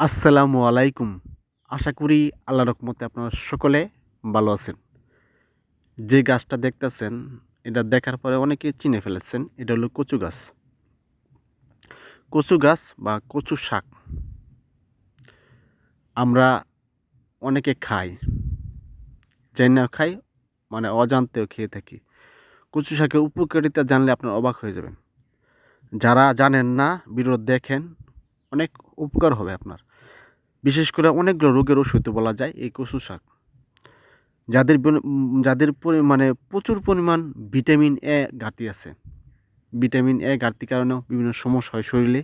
আসসালামু আলাইকুম। আশা করি আল্লাহ রকমতে আপনারা সকলে ভালো আছেন। যে গাছটা দেখতেছেন, এটা দেখার পরে অনেকে চিনে ফেলেছেন, এটা হলো কচু গাছ। কচু গাছ বা কচু শাক আমরা অনেকে খাই যাই না খাই মানে অজান্তেও খেয়ে থাকি। কচু শাকের উপকারিতা জানলে আপনার অবাক হয়ে যাবেন। যারা জানেন না ভিডিও দেখেন, অনেক উপকার হবে আপনার। বিশেষ করে অনেকগুলো রোগের ওষুধ বলা যায়, এই কচু শাক। যাদের যাদের মানে প্রচুর পরিমাণ ভিটামিন এ ঘাটতি আছে। ভিটামিন এ ঘাটতির কারণেও বিভিন্ন সমস্যা হয় শরীরে।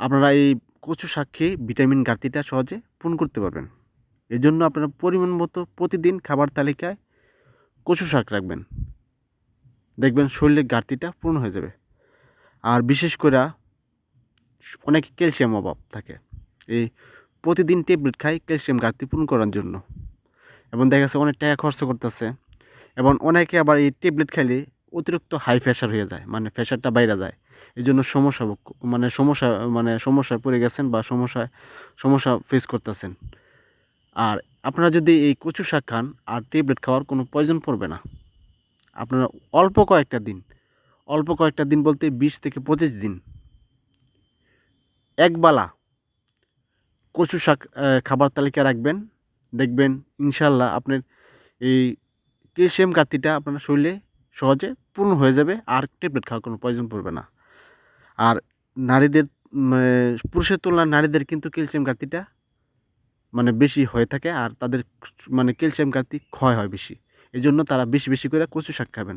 আপনারা এই কচু শাক খেয়ে ভিটামিন ঘাটতিটা সহজে পূরণ করতে পারবেন। এই জন্য আপনারা পরিমাণ মতো প্রতিদিন খাবার তালিকায় কচু শাক রাখবেন। দেখবেন শরীরের ঘাটতিটা পূর্ণ হয়ে যাবে। আর বিশেষ করে অনেক ক্যালসিয়াম অভাব থাকে। এই প্রতিদিন ট্যাবলেট খাই ক্যালসিয়াম ঘাটতি পূরণ করার জন্য। এবং দেখা যাচ্ছে অনেক টাকা খরচ করতেছে। এবং অনেকে আবার এই ট্যাবলেট খাইলে অতিরিক্ত হাই প্রেশার হয়ে যায় মানে প্রেশারটা বাইরে যায়। এই জন্য সমস্যা মানে সমস্যা মানে সমস্যায় পড়ে গেছেন বা সমস্যায় সমস্যা ফেস করতেছেন। আর আপনারা যদি এই কচু শাক খান আর ট্যাবলেট খাওয়ার কোনো প্রয়োজন পড়বে না। আপনারা অল্প কয়েকটা দিন, অল্প কয়েকটা দিন বলতে বিশ থেকে পঁচিশ দিন একবেলা কচু শাক খাবার তালিকা রাখবেন। দেখবেন ইনশাল্লাহ আপনার এই ক্যালসিয়াম ঘাটতিটা আপনার শরীরে সহজে পূর্ণ হয়ে যাবে, আর ট্যাবলেট খাওয়ার কোনো প্রয়োজন পড়বে না। আর নারীদের পুরুষের তুলনায় নারীদের কিন্তু ক্যালসিয়াম ঘাটতিটা মানে বেশি হয়ে থাকে, আর তাদের মানে ক্যালসিয়াম ঘাটতি ক্ষয় হয় বেশি। এই জন্য তারা বেশি বেশি করে কচু শাক খাবেন।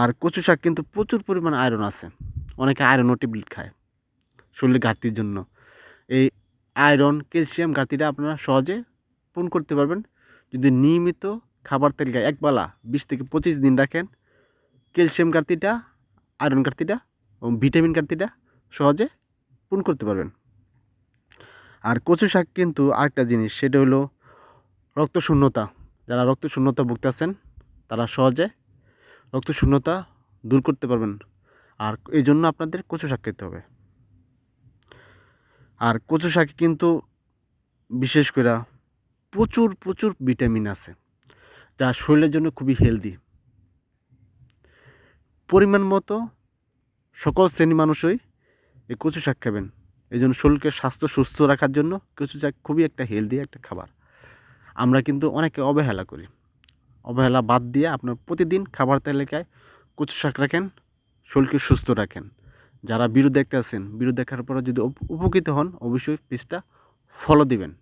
আর কচু শাক কিন্তু প্রচুর পরিমাণ আয়রন আছে। অনেকে আয়রনও ট্যাবলেট খায় শরীরের ঘাটতির জন্য। এই আয়রন, ক্যালসিয়াম ঘাটতিটা আপনারা সহজে পূরণ করতে পারবেন। যদি নিয়মিত খাবার তালিকায় একবেলা বিশ থেকে পঁচিশ দিন রাখেন, ক্যালসিয়াম ঘাটতিটা, আয়রন ঘাটতিটা এবং ভিটামিন ঘাটতিটা সহজে পূরণ করতে পারবেন। আর কচু শাক কিন্তু আরেকটা জিনিস, সেটা হলো রক্ত শূন্যতা। যারা রক্ত শূন্যতা ভুগতেছেন তারা সহজে রক্ত শূন্যতা দূর করতে পারবেন। আর এই জন্য আপনাদের কচু শাক খেতে হবে। আর কচু শাকে কিন্তু বিশেষ করে প্রচুর প্রচুর ভিটামিন আছে, যা শরীরের জন্য খুবই হেলদি। পরিমাণ মতো সকল শ্রেণি মানুষই এই কচু শাক খাবেন। এই জন্য শরীরকে স্বাস্থ্য সুস্থ রাখার জন্য কচু শাক খুবই একটা হেলদি একটা খাবার। আমরা কিন্তু অনেকে অবহেলা করি। অবহেলা বাদ দিয়ে আপনার প্রতিদিন খাবার তালিকায় কচু শাক রাখেন, শরীরকে সুস্থ রাখেন। যারা বিরোধ দেখতে আছেন, বিরোধ দেখার পরে যদি উপ- উপকৃত হন, অবশ্যই পেজটা ফলো দিবেন।